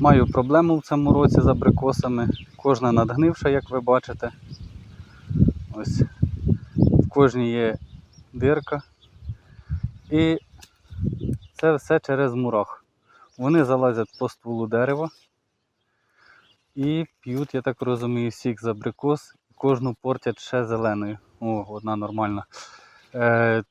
Маю проблему в цьому році з абрикосами. Кожна надгнивша, як ви бачите. Ось в кожній є дирка. І це все через мурах. Вони залазять по стволу дерева і п'ють, я так розумію, сік з абрикос. Кожну портять ще зеленою. О, одна нормальна. Е,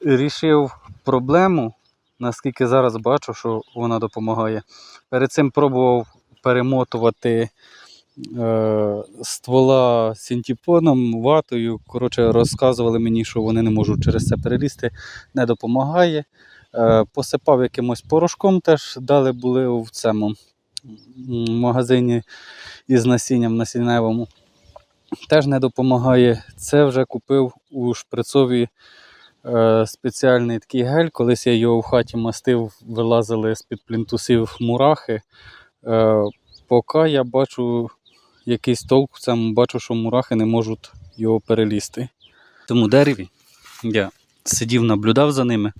рішив проблему, наскільки зараз бачу, що вона допомагає. Перед цим пробував перемотувати е, ствола синтепоном, ватою. Коротше, розказували мені, що вони не можуть через це перелізти, не допомагає. Е, посипав якимось порошком, теж дали були в цьому магазині із насінням насінневому. Теж не допомагає. Це вже купив у шприцові е, спеціальний такий гель. Колись я його в хаті мастив, вилазили з-під плінтусів мурахи. Е, поки я бачу якийсь толк цьому, бачу, що мурахи не можуть його перелізти. В цьому дереві я сидів, наблюдав за ними.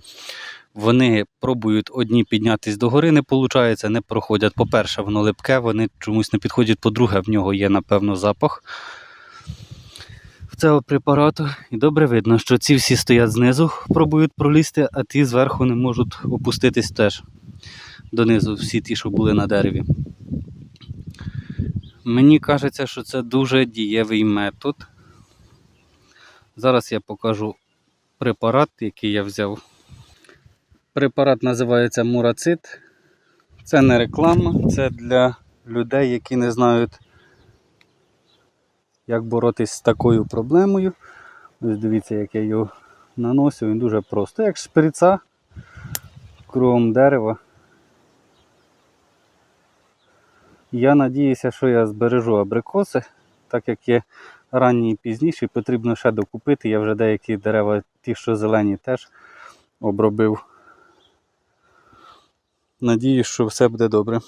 Вони пробують одні піднятись до гори, не виходить, не проходять. По-перше, воно липке, вони чомусь не підходять. По-друге, в нього є, напевно, запах цього препарату. І добре видно, що ці всі стоять знизу, пробують пролізти, а ті зверху не можуть опуститись теж донизу, всі ті, що були на дереві. Мені кажеться, що це дуже дієвий метод. Зараз я покажу препарат, який я взяв. Препарат називається Мурацит. Це не реклама, це для людей, які не знають, як боротись з такою проблемою. Ось дивіться, як я його наносив, він дуже просто, як шприца кругом дерева. Я надіюся, що я збережу абрикоси, так як є ранні і пізніші, потрібно ще докупити. Я вже деякі дерева, ті, що зелені, теж обробив. Надіюсь, що все буде добре.